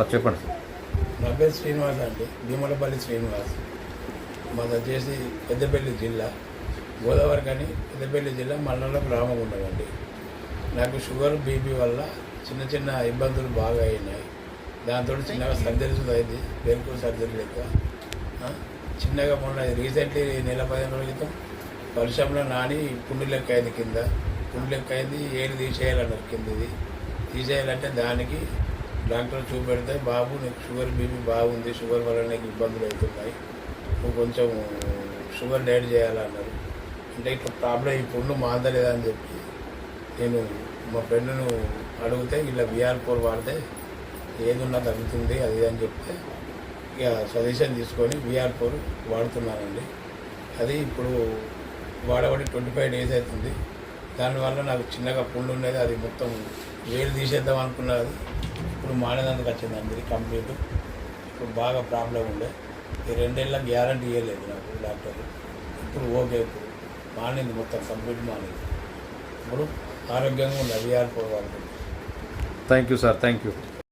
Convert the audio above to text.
Sir చెప్పండి. Sir నా పేరు శ్రీనివాస్ అండి భీమలపల్లి శ్రీనివాస్. మాది వచ్చేసి పెద్దపల్లి జిల్లా గోదావరి కానీ పెద్దపల్లి జిల్లా మండలం గ్రామం ఉండదండి. నాకు షుగర్ బీపీ వల్ల చిన్న చిన్న ఇబ్బందులు బాగా అయినాయి. దాంతో చిన్నగా సర్జరీస్ అయింది వెనుకలు సర్జరీ లెక్క. చిన్నగా మొన్న రీసెంట్లీ నెల పదిహేను రోజుల క్రితం వర్షంలో నాని పుండు లెక్క అయింది కింద. పుండు లెక్క అయింది ఏడు తీసేయాలన్నారు కింద ఇది తీసేయాలంటే దానికి డాక్టర్ చూపెడితే బాబు నీకు షుగర్ బీపీ బాగుంది షుగర్ వల్ల నీకు ఇబ్బందులు అవుతున్నాయి. నువ్వు కొంచెం షుగర్ డైట్ చేయాలన్నారు. అంటే ఇట్లా ప్రాబ్లం ఈ పుండు మాందలేదా అని చెప్పి నేను మా ఫ్రెండ్ను అడిగితే ఇలా విఆర్ ఫోర్ వాడితే ఏదున్నా తగ్గుతుంది అది అని చెప్తే ఇక సజెషన్ తీసుకొని విఆర్ ఫోర్ వాడుతున్నానండి. అది ఇప్పుడు వాడబడి ట్వంటీ ఫైవ్ డేస్ అవుతుంది. దానివల్ల నాకు చిన్నగా పుండు ఉండేది అది మొత్తం వేలు తీసేద్దాం అనుకున్నది ఇప్పుడు మానేదందుకు వచ్చింది ఇది కంప్లీట్. ఇప్పుడు బాగా ప్రాబ్లం ఉండే. ఈ రెండేళ్ళ గ్యారంటీ ఇవ్వలేదు నాకు డాక్టర్. ఇప్పుడు ఓకే. ఇప్పుడు మానింది మొత్తం కంప్లీట్ మానింది. ఇప్పుడు ఆరోగ్యంగా ఉంది VR thank you sir thank you